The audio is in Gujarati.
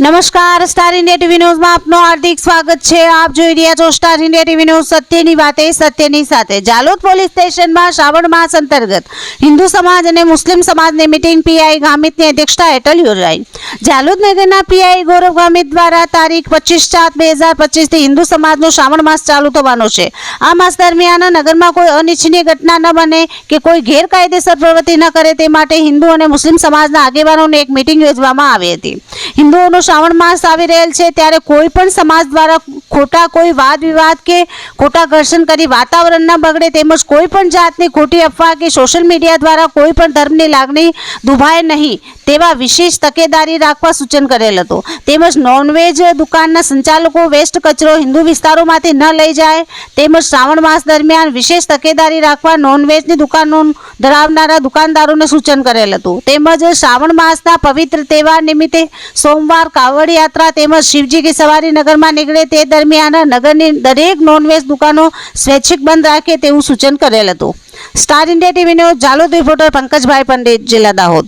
નમસ્કાર સ્ટાર ઇન્ડિયા ટીવી ન્યૂઝમાં આપનું હાર્દિક સ્વાગત છે. આપ જોઈ રહ્યા છો સ્ટાર ઇન્ડિયા ટીવી ન્યૂઝ સત્યની વાતે, સત્યની સાથે. જાલોદ પોલીસ સ્ટેશનમાં શ્રાવણ માસ અંતર્ગત હિન્દુ સમાજ અને મુસ્લિમ સમાજની મિટિંગ પીઆઈ ગામિતની અધ્યક્ષતા હેઠળ યોજાઈ. જાલોદ નગરના પીઆઈ ગૌરવ ગામિત દ્વારા તારીખ પચીસ ચાર બે હજાર પચીસથી હિન્દુ સમાજનો શ્રાવણ માસ ચાલુ થવાનો છે. આ માસ દરમિયાન નગરમાં કોઈ અનિચ્છનીય ઘટના ન બને કે કોઈ ગેરકાયદેસર પ્રવૃત્તિ ન કરે તે માટે હિન્દુ અને મુસ્લિમ સમાજના આગેવાનોની એક મિટિંગ યોજવામાં આવી હતી. હિન્દુઓનો શ્રાવણ માસ આવી રહેલ છે, ત્યારે કોઈ પણ સમાજ દ્વારા ખોટા કોઈ વાદ વિવાદ કે ખોટા ઘર્ષણ કરી વાતાવરણ ન બગડે તેમજ કોઈ પણ જાતની ખોટી અફવા કે સોશિયલ મીડિયા દ્વારા કોઈ પણ ધર્મની લાગણી દુભાય નહીં. તેવા વિશેષ તકેદારી રાખવા સૂચન કરેલ હતું. તેમજ નોનવેજ દુકાનના સંચાલકો વેસ્ટ કચરો હિન્દુ વિસ્તારોમાંથી ન લઈ જાય, તેમજ શ્રાવણ માસ દરમિયાન વિશેષ તકેદારી રાખવા નોનવેજની દુકાનો ધરાવનારા દુકાનદારોને સૂચન કરેલ હતું. તેમજ શ્રાવણ માસના પવિત્ર તહેવાર નિમિત્તે સોમવાર કાવડ યાત્રા તેમજ શિવજી કી સવારી નગરમાં નીકળે તે દરમિયાન નગરની દરેક નોનવેજ દુકાનો સ્વૈચ્છિક બંધ રાખે તેવું સૂચન કરેલ હતું. Star India TV news Jalod reporter Pankajbhai Pandit, જિલ્લા દાહોદ.